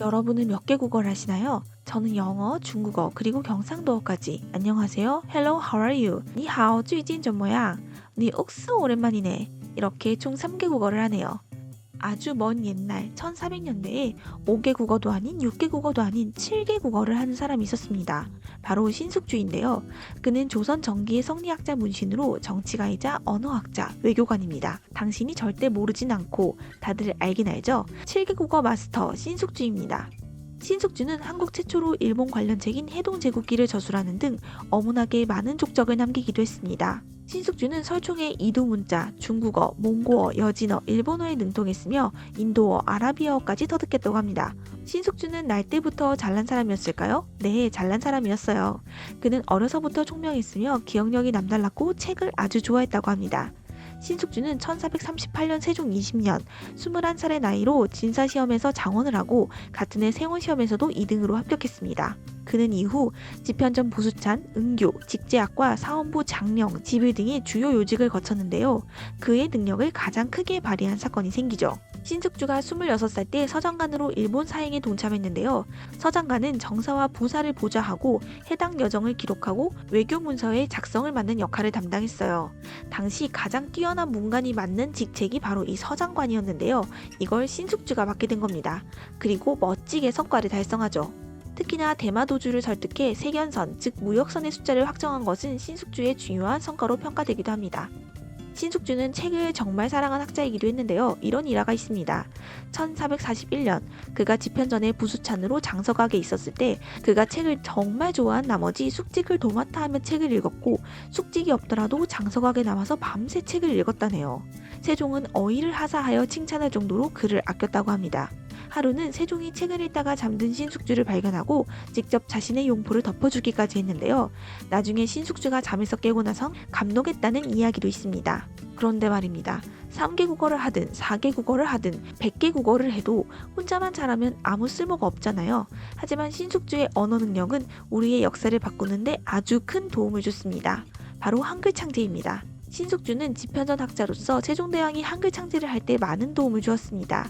여러분은 몇 개 국어를 하시나요? 저는 영어, 중국어, 그리고 경상도어까지. 안녕하세요. Hello, how are you? 니하오, 쥐진 좀 뭐야? 니 옥스 오랜만이네. 이렇게 총 3개 국어를 하네요. 아주 먼 옛날 1400년대에 5개 국어도 아닌 6개 국어도 아닌 7개 국어를 하는 사람이 있었습니다. 바로 신숙주인데요. 그는 조선 전기의 성리학자 문신으로 정치가이자 언어학자, 외교관입니다. 당신이 절대 모르진 않고 다들 알긴 알죠? 7개 국어 마스터 신숙주입니다. 신숙주는 한국 최초로 일본 관련 책인 해동제국기를 저술하는 등 어문학에 많은 족적을 남기기도 했습니다. 신숙주는 설총의 이두문자, 중국어, 몽고어, 여진어, 일본어에 능통했으며 인도어, 아라비아어까지 터득했다고 합니다. 신숙주는 날 때부터 잘난 사람이었을까요? 네, 잘난 사람이었어요. 그는 어려서부터 총명했으며 기억력이 남달랐고 책을 아주 좋아했다고 합니다. 신숙주는 1438년 세종 20년 21살의 나이로 진사시험에서 장원을 하고 같은 해 세원시험에서도 2등으로 합격했습니다. 그는 이후 지편전 보수찬, 은교, 직제학과 사원부 장령, 지빌 등의 주요 요직을 거쳤는데요. 그의 능력을 가장 크게 발휘한 사건이 생기죠. 신숙주가 26살 때 서장관으로 일본 사행에 동참했는데요. 서장관은 정사와 부사를 보좌하고 해당 여정을 기록하고 외교 문서의 작성을 맡는 역할을 담당했어요. 당시 가장 뛰어난 문관이 맡는 직책이 바로 이 서장관이었는데요. 이걸 신숙주가 맡게 된 겁니다. 그리고 멋지게 성과를 달성하죠. 특히나 대마도주를 설득해 세견선, 즉 무역선의 숫자를 확정한 것은 신숙주의 중요한 성과로 평가되기도 합니다. 신숙주는 책을 정말 사랑한 학자이기도 했는데요. 이런 일화가 있습니다. 1441년 그가 집현전에 부수찬으로 장서각에 있었을 때 그가 책을 정말 좋아한 나머지 숙직을 도맡아 하며 책을 읽었고 숙직이 없더라도 장서각에 남아서 밤새 책을 읽었다네요. 세종은 어의를 하사하여 칭찬할 정도로 그를 아꼈다고 합니다. 하루는 세종이 책을 읽다가 잠든 신숙주를 발견하고 직접 자신의 용포를 덮어주기까지 했는데요. 나중에 신숙주가 잠에서 깨고 나선 감동했다는 이야기도 있습니다. 그런데 말입니다. 3개 국어를 하든 4개 국어를 하든 100개 국어를 해도 혼자만 잘하면 아무 쓸모가 없잖아요. 하지만 신숙주의 언어 능력은 우리의 역사를 바꾸는데 아주 큰 도움을 줬습니다. 바로 한글 창제입니다. 신숙주는 지편전 학자로서 세종대왕이 한글 창제를 할 때 많은 도움을 주었습니다.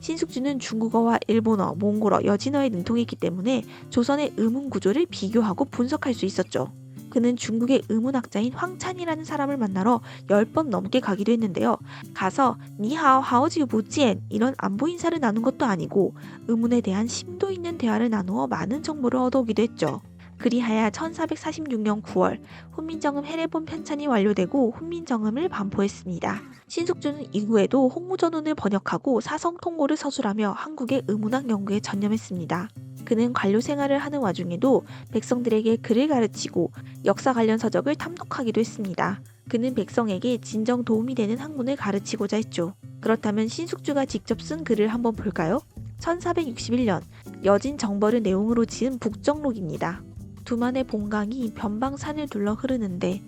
신숙주는 중국어와 일본어, 몽골어, 여진어에 능통했기 때문에 조선의 의문 구조를 비교하고 분석할 수 있었죠. 그는 중국의 의문학자인 황찬이라는 사람을 만나러 10번 넘게 가기도 했는데요. 가서 니하오 하오지유 보지엔 이런 안보 인사를 나눈 것도 아니고 의문에 대한 심도 있는 대화를 나누어 많은 정보를 얻어오기도 했죠. 그리하여 1446년 9월 훈민정음 해례본 편찬이 완료되고 훈민정음을 반포했습니다. 신숙주는 이후에도 홍무전운을 번역하고 사성통고를 서술하며 한국의 의문학 연구에 전념했습니다. 그는 관료 생활을 하는 와중에도 백성들에게 글을 가르치고 역사 관련 서적을 탐독하기도 했습니다. 그는 백성에게 진정 도움이 되는 학문을 가르치고자 했죠. 그렇다면 신숙주가 직접 쓴 글을 한번 볼까요? 1461년 여진 정벌을 내용으로 지은 북정록입니다. 두만의 봉강이 변방산을 둘러 흐르는데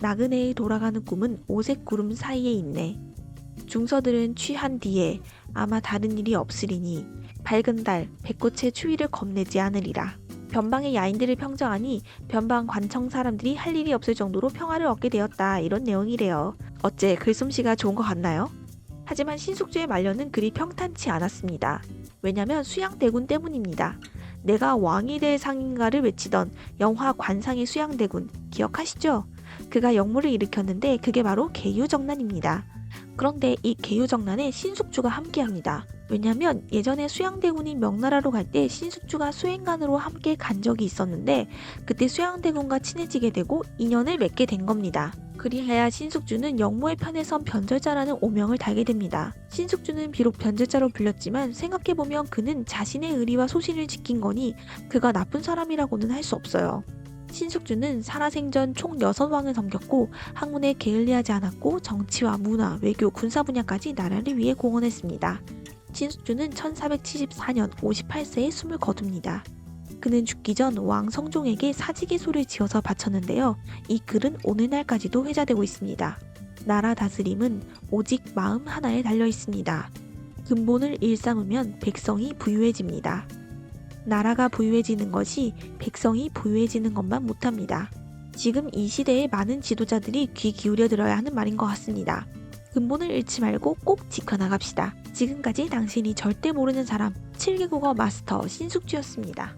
나그네의 돌아가는 꿈은 오색 구름 사이에 있네. 중서들은 취한 뒤에 아마 다른 일이 없으리니 밝은 달 백꽃의 추위를 겁내지 않으리라. 변방의 야인들을 평정하니 변방 관청 사람들이 할 일이 없을 정도로 평화를 얻게 되었다 이런 내용이래요. 어째 글솜씨가 좋은 것 같나요? 하지만 신숙주의 말년은 그리 평탄치 않았습니다. 왜냐면 수양 대군 때문입니다. 내가 왕이 될 상인가를 외치던 영화 관상의 수양대군 기억하시죠? 그가 역물을 일으켰는데 그게 바로 개유정난입니다. 그런데 이 개유정난에 신숙주가 함께합니다. 왜냐면 예전에 수양대군이 명나라로 갈 때 신숙주가 수행관으로 함께 간 적이 있었는데 그때 수양대군과 친해지게 되고 인연을 맺게 된 겁니다. 그리하여 신숙주는 영모의 편에 선 변절자라는 오명을 달게 됩니다. 신숙주는 비록 변절자로 불렸지만 생각해보면 그는 자신의 의리와 소신을 지킨 거니 그가 나쁜 사람이라고는 할 수 없어요. 신숙주는 살아생전 총 6왕을 섬겼고 학문에 게을리하지 않았고 정치와 문화, 외교, 군사 분야까지 나라를 위해 공헌했습니다. 신숙주는 1474년 58세에 숨을 거둡니다. 그는 죽기 전 왕 성종에게 사직의 소를 지어서 바쳤는데요. 이 글은 오늘날까지도 회자되고 있습니다. 나라 다스림은 오직 마음 하나에 달려 있습니다. 근본을 일삼으면 백성이 부유해집니다. 나라가 부유해지는 것이 백성이 부유해지는 것만 못합니다. 지금 이 시대에 많은 지도자들이 귀 기울여 들어야 하는 말인 것 같습니다. 근본을 잃지 말고 꼭 지켜나갑시다. 지금까지 당신이 절대 모르는 사람 7개 국어 마스터 신숙주였습니다.